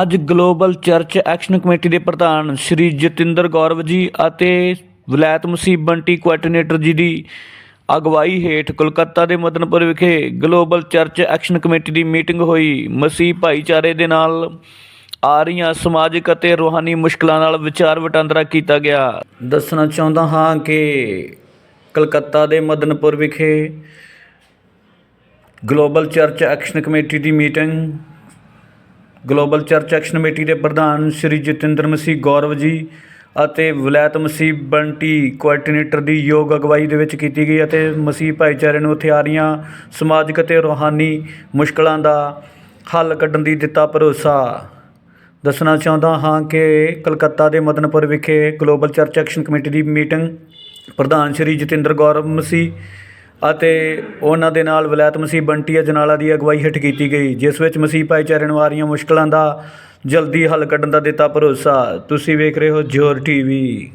ਅੱਜ global church action committee ਦੇ ਪ੍ਰਧਾਨ ਸ਼੍ਰੀ ਜਤਿੰਦਰ ਗੌਰਵ ਜੀ ਅਤੇ ਵਲਾਇਤ ਮਸੀਹ ਬੰਟੀ ਕੋਆਰਡੀਨੇਟਰ ਜੀ ਦੀ ਅਗਵਾਈ ਹੇਠ ਕੋਲਕਾਤਾ ਦੇ ਮਦਨਪੁਰ ਵਿਖੇ ਗਲੋਬਲ ਚਰਚ ਐਕਸ਼ਨ ਕਮੇਟੀ ਦੀ ਮੀਟਿੰਗ ਹੋਈ। ਮਸੀਹ ਭਾਈਚਾਰੇ ਦੇ ਨਾਲ ਆ ਰਹੀਆਂ ਸਮਾਜਿਕ ਅਤੇ ਰੂਹਾਨੀ ਮੁਸ਼ਕਲਾਂ ਨਾਲ ਵਿਚਾਰ ਵਟਾਂਦਰਾ ਕੀਤਾ ਗਿਆ। ਦੱਸਣਾ ਚਾਹੁੰਦਾ ਹਾਂ ਕਿ ਕਲਕੱਤਾ ਦੇ ਮਦਨਪੁਰ ਵਿਖੇ ਗਲੋਬਲ ਚਰਚ ਐਕਸ਼ਨ ਕਮੇਟੀ ਦੀ meeting global church action committee ਦੇ ਪ੍ਰਧਾਨ ਸ਼੍ਰੀ ਜਤਿੰਦਰ ਮਸੀਹ ਗੌਰਵ ਜੀ ਅਤੇ ਵਲਾਇਤ ਮਸੀਹ ਬੰਟੀ ਕੋਆਰਡੀਨੇਟਰ ਦੀ ਯੋਗ ਅਗਵਾਈ ਦੇ ਵਿੱਚ ਕੀਤੀ ਗਈ ਅਤੇ ਮਸੀਹ ਭਾਈਚਾਰੇ ਨੂੰ ਉੱਥੇ ਆ ਰਹੀਆਂ ਸਮਾਜਿਕ ਅਤੇ ਰੂਹਾਨੀ ਮੁਸ਼ਕਲਾਂ ਦਾ ਹੱਲ ਕੱਢਣ ਦੀ ਦਿੱਤਾ ਭਰੋਸਾ। ਦੱਸਣਾ ਚਾਹੁੰਦਾ ਹਾਂ ਕਿ ਕਲਕੱਤਾ ਦੇ ਮਦਨਪੁਰ ਵਿਖੇ ਗਲੋਬਲ ਚਰਚ ਐਕਸ਼ਨ ਕਮੇਟੀ ਦੀ ਮੀਟਿੰਗ ਪ੍ਰਧਾਨ ਸ਼੍ਰੀ ਜਤਿੰਦਰ ਗੌਰਵ ਮਸੀਹ ਅਤੇ ਉਹਨਾਂ ਦੇ ਨਾਲ ਵਲਾਇਤ ਮਸੀਹ ਬੰਟੀ ਅਜਨਾਲਾ ਦੀ ਅਗਵਾਈ ਹੇਠ ਕੀਤੀ ਗਈ, ਜਿਸ ਵਿੱਚ ਮਸੀਹ ਭਾਈਚਾਰੇ ਨੂੰ ਆ ਰਹੀਆਂ ਮੁਸ਼ਕਲਾਂ ਦਾ ਜਲਦੀ ਹੱਲ ਕੱਢਣ ਦਾ ਦਿੱਤਾ ਭਰੋਸਾ। ਤੁਸੀਂ ਵੇਖ ਰਹੇ ਹੋ ਜੋਰ ਟੀਵੀ।